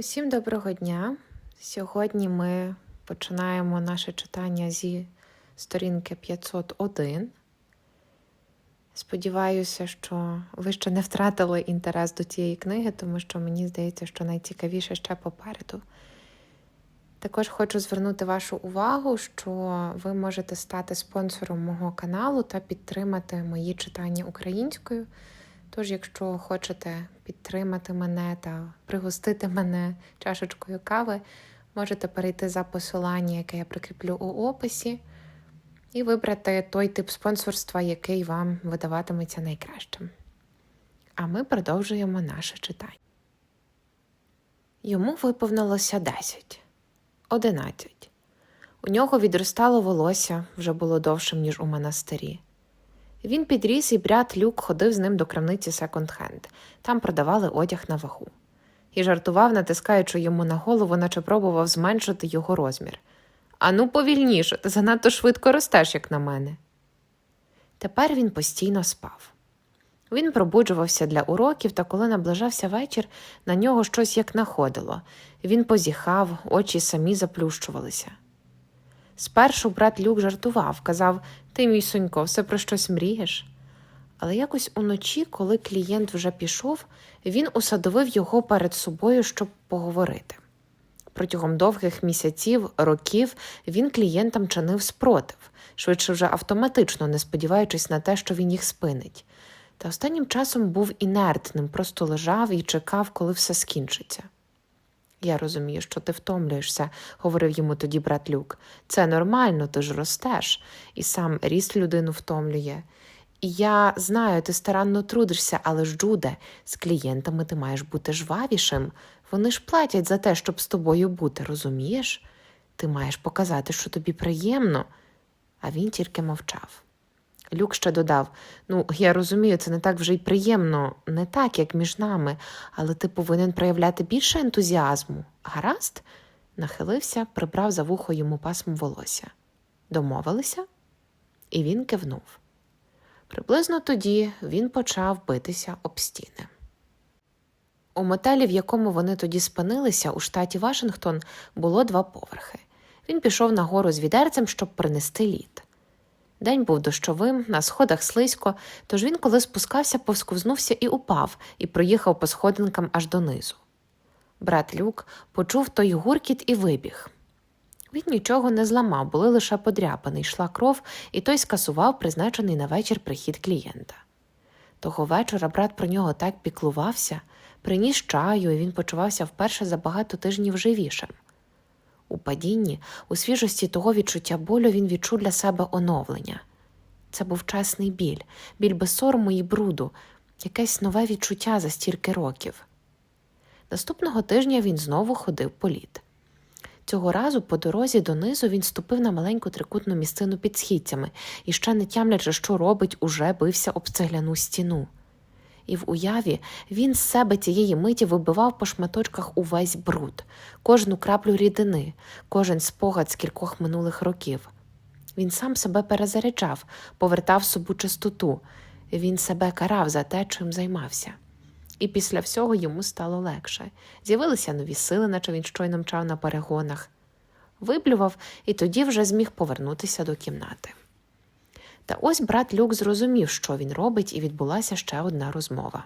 Усім доброго дня. Сьогодні ми починаємо наше читання зі сторінки 501. Сподіваюся, що ви ще не втратили інтерес до цієї книги, тому що мені здається, що найцікавіше ще попереду. Також хочу звернути вашу увагу, що ви можете стати спонсором мого каналу та підтримати мої читання українською. Тож, якщо хочете підтримати мене та пригостити мене чашечкою кави, можете перейти за посилання, яке я прикріплю у описі, і вибрати той тип спонсорства, який вам видаватиметься найкращим. А ми продовжуємо наше читання. Йому виповнилося 10, 11. У нього відростало волосся вже було довшим, ніж у монастирі. Він підріс, і брат Люк ходив з ним до крамниці секонд-хенд. Там продавали одяг на вагу. І жартував, натискаючи йому на голову, наче пробував зменшити його розмір. Ану, повільніше, ти занадто швидко ростеш, як на мене. Тепер він постійно спав. Він пробуджувався для уроків, та коли наближався вечір, на нього щось як находило. Він позіхав, очі самі заплющувалися. Спершу брат Люк жартував, казав Ти, мій сонько, все про щось мрієш. Але якось уночі, коли клієнт вже пішов, він усадовив його перед собою, щоб поговорити. Протягом довгих місяців, років він клієнтам чинив спротив, швидше вже автоматично, не сподіваючись на те, що він їх спинить. Та останнім часом був інертним, просто лежав і чекав, коли все скінчиться. Я розумію, що ти втомлюєшся, говорив йому тоді брат Люк. Це нормально, ти ж ростеш, і сам ріст людину втомлює. І я знаю, ти старанно трудишся, але ж, Джуде, з клієнтами ти маєш бути жвавішим. Вони ж платять за те, щоб з тобою бути, розумієш? Ти маєш показати, що тобі приємно. А він тільки мовчав. Люк ще додав: Ну, я розумію, це не так вже й приємно, не так, як між нами, але ти повинен проявляти більше ентузіазму. Гаразд? Нахилився, прибрав за вухо йому пасму волосся. Домовилися? І він кивнув. Приблизно тоді він почав битися об стіни. У мотелі, в якому вони тоді спинилися, у штаті Вашингтон, було два поверхи. Він пішов нагору з відерцем, щоб принести лід. День був дощовим, на сходах слизько, тож він, коли спускався, повсковзнувся і упав, і проїхав по сходинкам аж донизу. Брат Люк почув той гуркіт і вибіг. Він нічого не зламав, були лише подряпини, йшла кров, і той скасував призначений на вечір прихід клієнта. Того вечора брат про нього так піклувався, приніс чаю, і він почувався вперше за багато тижнів живішим. У падінні, у свіжості того відчуття болю він відчув для себе оновлення. Це був чесний біль, біль без сорому і бруду, якесь нове відчуття за стільки років. Наступного тижня він знову ходив по лід. Цього разу по дорозі донизу він ступив на маленьку трикутну місцину під східцями і, ще не тямлячи, що робить, уже бився об цегляну стіну. І в уяві він з себе цієї миті вибивав по шматочках увесь бруд, кожну краплю рідини, кожен спогад з кількох минулих років. Він сам себе перезаряджав, повертав собі чистоту, він себе карав за те, чим займався. І після всього йому стало легше. З'явилися нові сили, наче він щойно мчав на перегонах. Виблював і тоді вже зміг повернутися до кімнати. Та ось брат Люк зрозумів, що він робить, і відбулася ще одна розмова.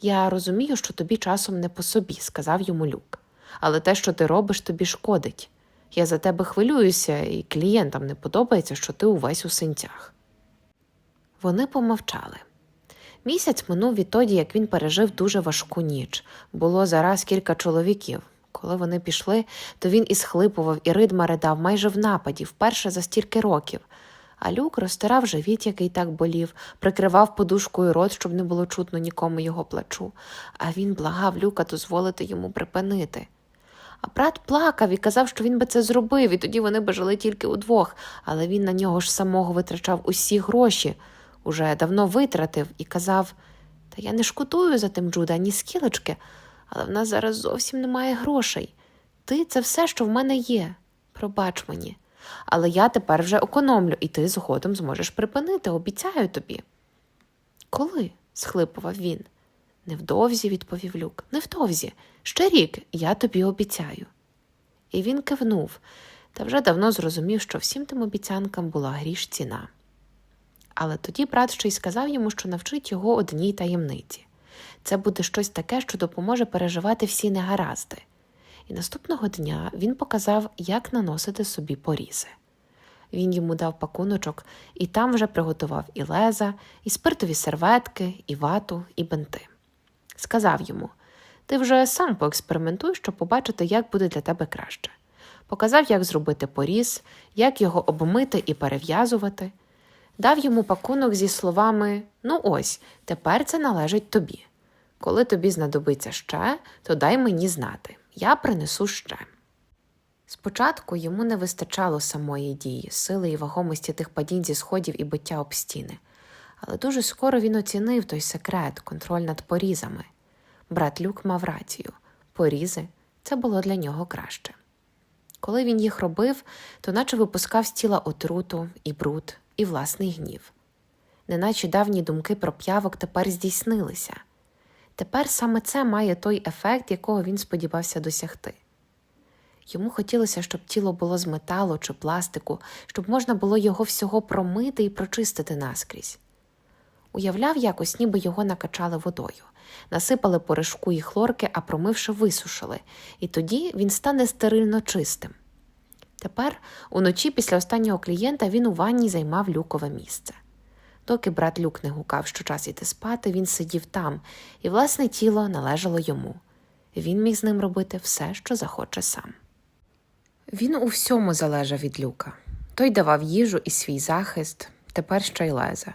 Я розумію, що тобі часом не по собі, сказав йому Люк, але те, що ти робиш, тобі шкодить. Я за тебе хвилююся, і клієнтам не подобається, що ти увесь у синцях. Вони помовчали. Місяць минув відтоді, як він пережив дуже важку ніч. Було зараз кілька чоловіків. Коли вони пішли, то він і схлипував, і ридма ридав майже в нападі, вперше за стільки років. А люк розтирав живіт, який так болів, прикривав подушкою рот, щоб не було чутно нікому його плачу, а він благав люка дозволити йому припинити. А брат плакав і казав, що він би це зробив, і тоді вони би жили тільки удвох, але він на нього ж самого витрачав усі гроші, уже давно витратив і казав Та я не шкодую за тим Джуда, ні скілечки, але в нас зараз зовсім немає грошей. Ти це все, що в мене є. Пробач мені. Але я тепер вже економлю, і ти згодом зможеш припинити, обіцяю тобі. Коли? схлипував він. Невдовзі, відповів Люк, невдовзі. Ще рік, я тобі обіцяю. І він кивнув, та вже давно зрозумів, що всім тим обіцянкам була гріш ціна. Але тоді брат ще й сказав йому, що навчить його одній таємниці. Це буде щось таке, що допоможе переживати всі негаразди. І наступного дня він показав, як наносити собі порізи. Він йому дав пакуночок, і там вже приготував і леза, і спиртові серветки, і вату, і бинти. Сказав йому: ти вже сам поекспериментуй, щоб побачити, як буде для тебе краще. Показав, як зробити поріз, як його обмити і перев'язувати. Дав йому пакунок зі словами: Ну ось, тепер це належить тобі. Коли тобі знадобиться ще, то дай мені знати. Я принесу ще. Спочатку йому не вистачало самої дії, сили і вагомості тих падінь зі сходів і биття об стіни. Але дуже скоро він оцінив той секрет, контроль над порізами. Брат Люк мав рацію порізи це було для нього краще. Коли він їх робив, то наче випускав з тіла отруту і бруд, і власний гнів. Неначе давні думки про п'явок тепер здійснилися. Тепер саме це має той ефект, якого він сподівався досягти. Йому хотілося, щоб тіло було з металу чи пластику, щоб можна було його всього промити і прочистити наскрізь. Уявляв якось, ніби його накачали водою, насипали порошку і хлорки, а промивши висушили, і тоді він стане стерильно чистим. Тепер, уночі після останнього клієнта, він у ванні займав люкове місце. Доки брат Люк не гукав, що час іти спати, він сидів там, і власне тіло належало йому. Він міг з ним робити все, що захоче сам. Він у всьому залежав від люка. Той давав їжу і свій захист, тепер ще й лезе.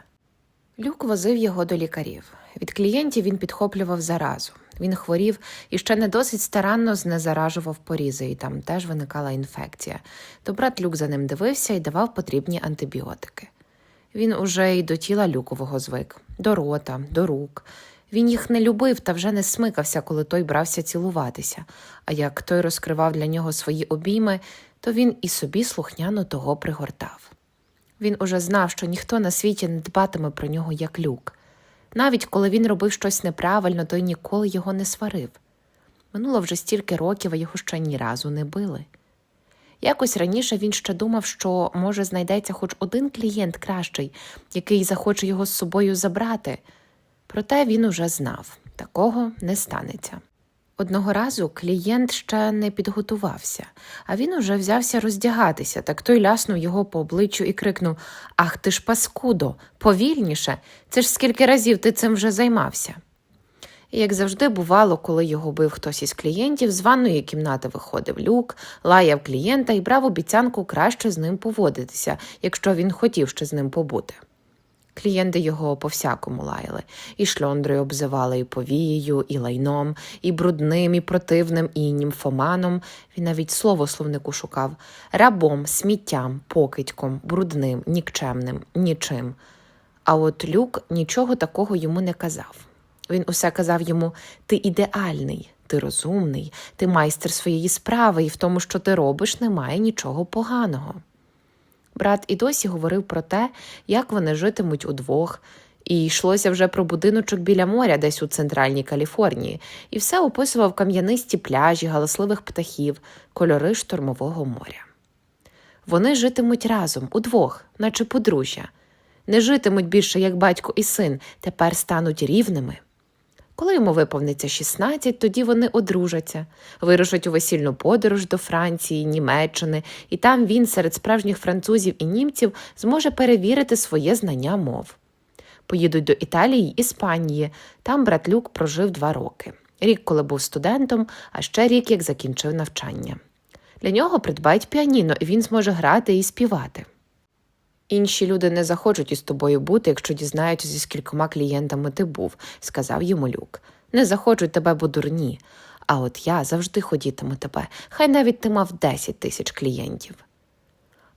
Люк возив його до лікарів. Від клієнтів він підхоплював заразу. Він хворів і ще не досить старанно знезаражував порізи, і там теж виникала інфекція. То брат Люк за ним дивився і давав потрібні антибіотики. Він уже й до тіла люкового звик, до рота, до рук. Він їх не любив та вже не смикався, коли той брався цілуватися, а як той розкривав для нього свої обійми, то він і собі слухняно того пригортав. Він уже знав, що ніхто на світі не дбатиме про нього як люк. Навіть коли він робив щось неправильно, той ніколи його не сварив. Минуло вже стільки років, а його ще ні разу не били. Якось раніше він ще думав, що, може, знайдеться хоч один клієнт кращий, який захоче його з собою забрати. Проте він уже знав такого не станеться. Одного разу клієнт ще не підготувався, а він уже взявся роздягатися, так той ляснув його по обличчю і крикнув Ах ти ж паскудо, повільніше, це ж скільки разів ти цим вже займався. І, як завжди бувало, коли його бив хтось із клієнтів, з ванної кімнати виходив люк, лаяв клієнта і брав обіцянку краще з ним поводитися, якщо він хотів ще з ним побути. Клієнти його по всякому лаяли, і шльондрою обзивали і повією, і лайном, і брудним, і противним, і німфоманом. Він навіть слово словнику шукав рабом, сміттям, покидьком, брудним, нікчемним, нічим. А от люк нічого такого йому не казав. Він усе казав йому ти ідеальний, ти розумний, ти майстер своєї справи, і в тому, що ти робиш, немає нічого поганого. Брат і досі говорив про те, як вони житимуть удвох, і йшлося вже про будиночок біля моря, десь у центральній Каліфорнії, і все описував кам'янисті пляжі, галасливих птахів, кольори штормового моря. Вони житимуть разом, удвох, наче подружжя, не житимуть більше як батько і син, тепер стануть рівними. Коли йому виповниться 16, тоді вони одружаться, вирушать у весільну подорож до Франції, Німеччини, і там він серед справжніх французів і німців зможе перевірити своє знання мов. Поїдуть до Італії й Іспанії. Там брат Люк прожив два роки. Рік, коли був студентом, а ще рік, як закінчив навчання. Для нього придбають піаніно, і він зможе грати і співати. Інші люди не захочуть із тобою бути, якщо дізнаються, зі скількома клієнтами ти був, сказав йому люк. Не захочуть тебе, бо дурні. А от я завжди ходітиму тебе, хай навіть ти мав 10 тисяч клієнтів.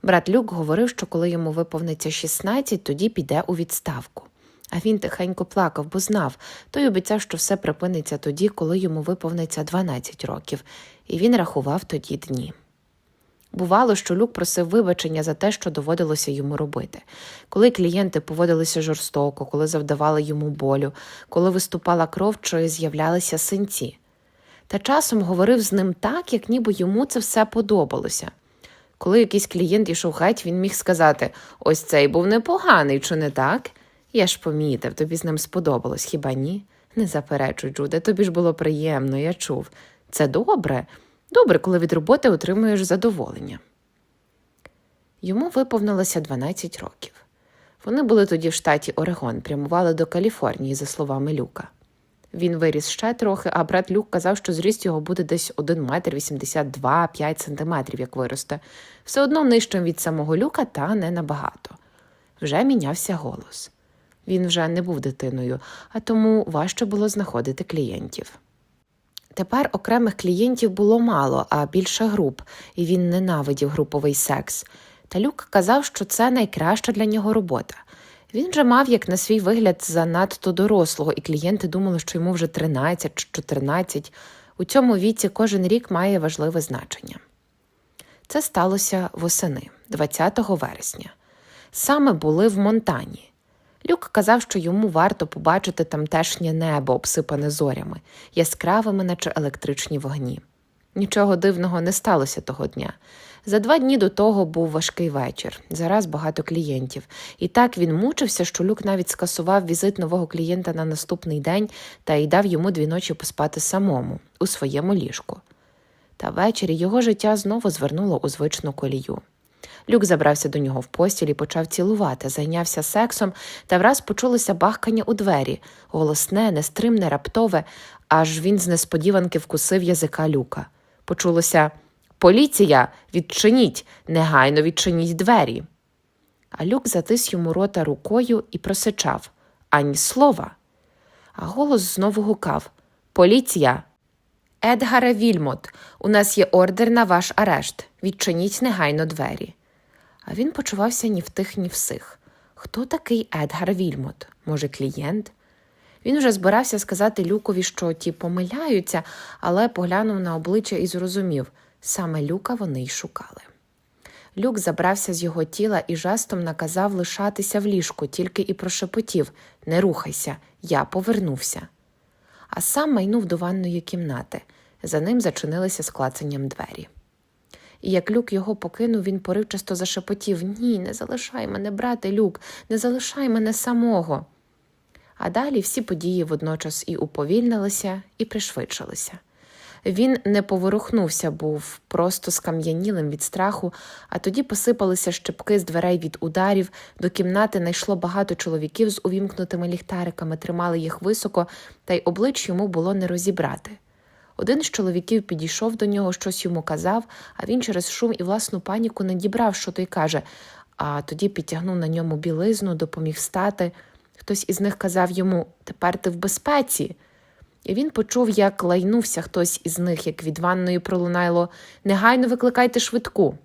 Брат Люк говорив, що коли йому виповниться 16, тоді піде у відставку. А він тихенько плакав, бо знав, той обіцяв, що все припиниться тоді, коли йому виповниться 12 років, і він рахував тоді дні. Бувало, що Люк просив вибачення за те, що доводилося йому робити. Коли клієнти поводилися жорстоко, коли завдавали йому болю, коли виступала кров чи з'являлися синці. Та часом говорив з ним так, як ніби йому це все подобалося. Коли якийсь клієнт йшов геть, він міг сказати: ось цей був непоганий, чи не так? Я ж помітив, тобі з ним сподобалось, хіба ні? Не заперечуй, Джуде, тобі ж було приємно, я чув. Це добре. Добре, коли від роботи отримуєш задоволення. Йому виповнилося 12 років. Вони були тоді в штаті Орегон, прямували до Каліфорнії, за словами Люка. Він виріс ще трохи, а брат Люк казав, що зріст його буде десь 1 метр 82 5 сантиметрів, як виросте. Все одно нижчим від самого люка, та не набагато. Вже мінявся голос. Він вже не був дитиною, а тому важче було знаходити клієнтів. Тепер окремих клієнтів було мало, а більше груп, і він ненавидів груповий секс. Та Люк казав, що це найкраща для нього робота. Він же мав, як на свій вигляд, занадто дорослого, і клієнти думали, що йому вже 13 чи 14. У цьому віці кожен рік має важливе значення. Це сталося восени, 20 вересня. Саме були в Монтані. Люк казав, що йому варто побачити тамтешнє небо, обсипане зорями, яскравими, наче електричні вогні. Нічого дивного не сталося того дня. За два дні до того був важкий вечір, зараз багато клієнтів. І так він мучився, що Люк навіть скасував візит нового клієнта на наступний день та й дав йому дві ночі поспати самому у своєму ліжку. Та ввечері його життя знову звернуло у звичну колію. Люк забрався до нього в постіль і почав цілувати, зайнявся сексом, та враз почулося бахкання у двері, голосне, нестримне, раптове, аж він з несподіванки вкусив язика люка. Почулося Поліція, відчиніть, негайно відчиніть двері. А люк затис йому рота рукою і просичав ані слова. А голос знову гукав Поліція. Едгаре Вільмот, у нас є ордер на ваш арешт. Відчиніть негайно двері. А він почувався ні в тих, ні в сих. Хто такий Едгар Вільмот? Може, клієнт? Він вже збирався сказати Люкові, що ті помиляються, але поглянув на обличчя і зрозумів саме Люка вони й шукали. Люк забрався з його тіла і жестом наказав лишатися в ліжку, тільки і прошепотів Не рухайся, я повернувся. А сам майнув до ванної кімнати. За ним зачинилися з клацанням двері. І як люк його покинув, він поривчасто зашепотів Ні, не залишай мене, брате Люк, не залишай мене самого. А далі всі події водночас і уповільнилися, і пришвидшилися. Він не поворухнувся, був просто скам'янілим від страху, а тоді посипалися щепки з дверей від ударів, до кімнати найшло багато чоловіків з увімкнутими ліхтариками, тримали їх високо, та й облич йому було не розібрати. Один з чоловіків підійшов до нього, щось йому казав, а він через шум і власну паніку не дібрав, що той каже, а тоді підтягнув на ньому білизну, допоміг встати. Хтось із них казав йому Тепер ти в безпеці. І він почув, як лайнувся хтось із них, як від ванної пролунайло негайно викликайте швидку.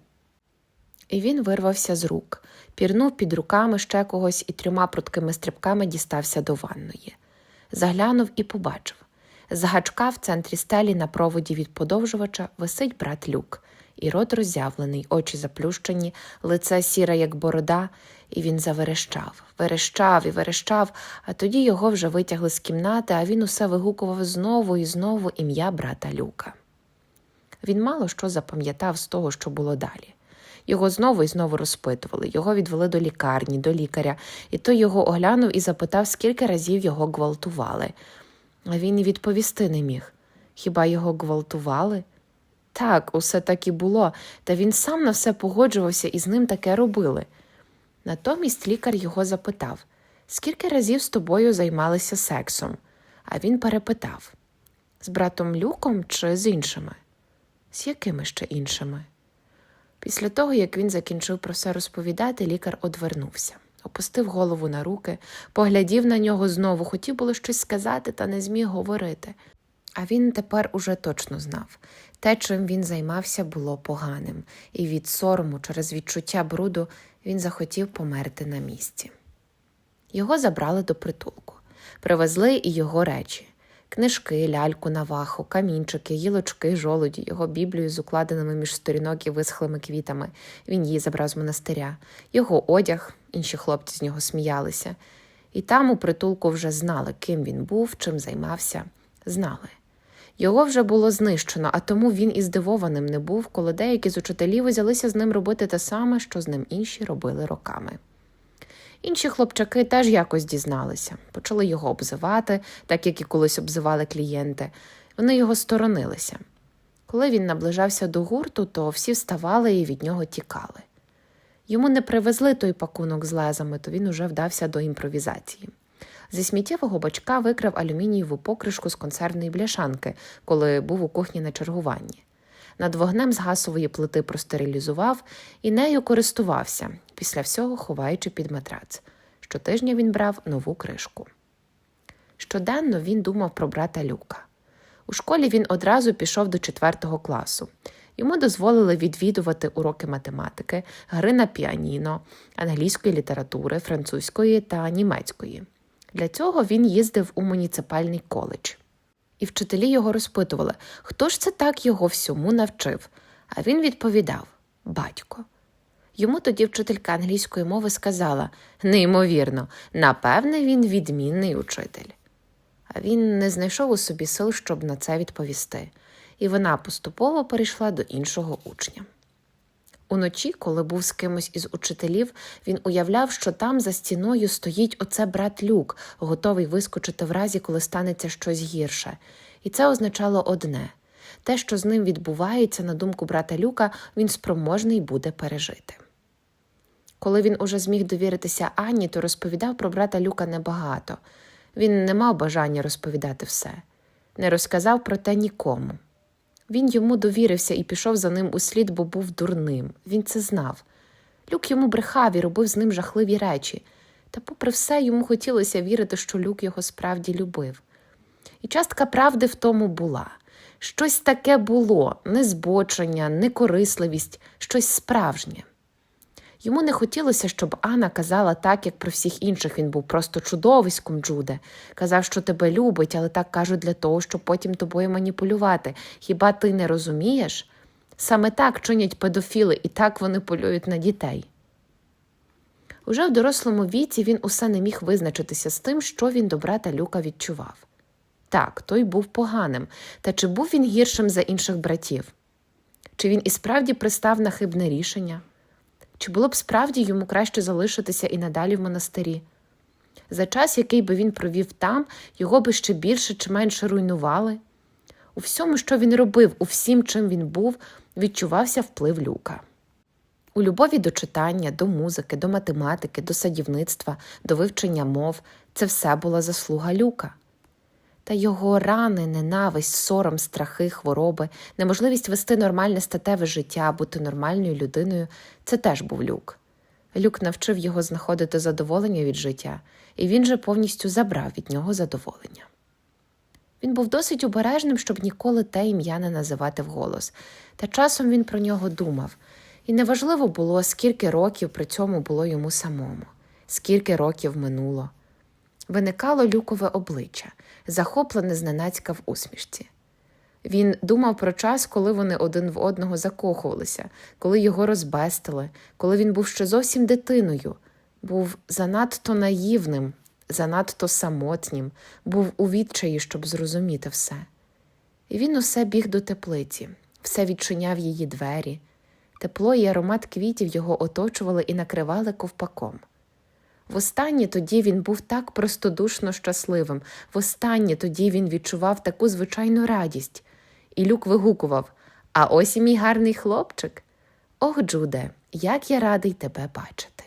І він вирвався з рук, пірнув під руками ще когось і трьома пруткими стрибками дістався до ванної. Заглянув і побачив. З гачка в центрі стелі на проводі від подовжувача висить брат Люк, і рот роззявлений, очі заплющені, лице сіре, як борода, і він заверещав, верещав і верещав, а тоді його вже витягли з кімнати, а він усе вигукував знову і знову ім'я брата Люка. Він мало що запам'ятав з того, що було далі. Його знову і знову розпитували, його відвели до лікарні, до лікаря, і той його оглянув і запитав, скільки разів його гвалтували. А він і відповісти не міг. Хіба його гвалтували? Так, усе так і було, та він сам на все погоджувався і з ним таке робили. Натомість лікар його запитав скільки разів з тобою займалися сексом? А він перепитав з братом Люком чи з іншими? З якими ще іншими? Після того, як він закінчив про все розповідати, лікар одвернувся, опустив голову на руки, поглядів на нього знову, хотів було щось сказати, та не зміг говорити. А він тепер уже точно знав те, чим він займався, було поганим, і від сорому через відчуття бруду він захотів померти на місці. Його забрали до притулку, привезли і його речі. Книжки, ляльку на ваху, камінчики, гілочки, жолуді, його біблію з укладеними між сторінок і висхлими квітами. Він її забрав з монастиря, його одяг, інші хлопці з нього сміялися. І там у притулку вже знали, ким він був, чим займався. Знали. Його вже було знищено, а тому він і здивованим не був, коли деякі з учителів узялися з ним робити те саме, що з ним інші робили роками. Інші хлопчаки теж якось дізналися, почали його обзивати, так як і колись обзивали клієнти. Вони його сторонилися. Коли він наближався до гурту, то всі вставали і від нього тікали. Йому не привезли той пакунок з лезами, то він уже вдався до імпровізації. Зі сміттєвого бачка викрав алюмінієву покришку з консервної бляшанки, коли був у кухні на чергуванні. Над вогнем з газової плити простерилізував і нею користувався, після всього ховаючи під матрац. Щотижня він брав нову кришку. Щоденно він думав про брата Люка. У школі він одразу пішов до четвертого класу. Йому дозволили відвідувати уроки математики, гри на піаніно, англійської літератури, французької та німецької. Для цього він їздив у муніципальний коледж. І вчителі його розпитували, хто ж це так його всьому навчив. А він відповідав батько. Йому тоді вчителька англійської мови сказала неймовірно, напевне, він відмінний учитель. А він не знайшов у собі сил, щоб на це відповісти, і вона поступово перейшла до іншого учня. Уночі, коли був з кимось із учителів, він уявляв, що там за стіною стоїть оце брат Люк, готовий вискочити в разі, коли станеться щось гірше. І це означало одне те, що з ним відбувається, на думку брата Люка, він спроможний буде пережити. Коли він уже зміг довіритися Анні, то розповідав про брата Люка небагато. Він не мав бажання розповідати все, не розказав про те нікому. Він йому довірився і пішов за ним у слід, бо був дурним. Він це знав. Люк йому брехав і робив з ним жахливі речі, та, попри все, йому хотілося вірити, що Люк його справді любив. І частка правди в тому була. Щось таке було не збочення, не корисливість, щось справжнє. Йому не хотілося, щоб Анна казала так, як про всіх інших він був просто чудовиськом, Джуде. Казав, що тебе любить, але так кажуть для того, щоб потім тобою маніпулювати. Хіба ти не розумієш? Саме так чинять педофіли, і так вони полюють на дітей. Уже в дорослому віці він усе не міг визначитися з тим, що він до брата Люка відчував. Так, той був поганим, та чи був він гіршим за інших братів? Чи він і справді пристав на хибне рішення? Чи було б справді йому краще залишитися і надалі в монастирі? За час, який би він провів там, його би ще більше чи менше руйнували. У всьому, що він робив, у всім, чим він був, відчувався вплив люка. У любові до читання, до музики, до математики, до садівництва, до вивчення мов це все була заслуга люка. Та його рани, ненависть, сором, страхи, хвороби, неможливість вести нормальне статеве життя, бути нормальною людиною це теж був люк. Люк навчив його знаходити задоволення від життя, і він же повністю забрав від нього задоволення. Він був досить обережним, щоб ніколи те ім'я не називати вголос, та часом він про нього думав, і неважливо було, скільки років при цьому було йому самому, скільки років минуло. Виникало люкове обличчя, захоплене зненацька в усмішці. Він думав про час, коли вони один в одного закохувалися, коли його розбестили, коли він був ще зовсім дитиною, був занадто наївним, занадто самотнім, був у відчаї, щоб зрозуміти все. І він усе біг до теплиці, все відчиняв її двері. Тепло і аромат квітів його оточували і накривали ковпаком. Востаннє тоді він був так простодушно щасливим, востаннє тоді він відчував таку звичайну радість. І люк вигукував А ось і мій гарний хлопчик. Ох, Джуде, як я радий тебе бачити.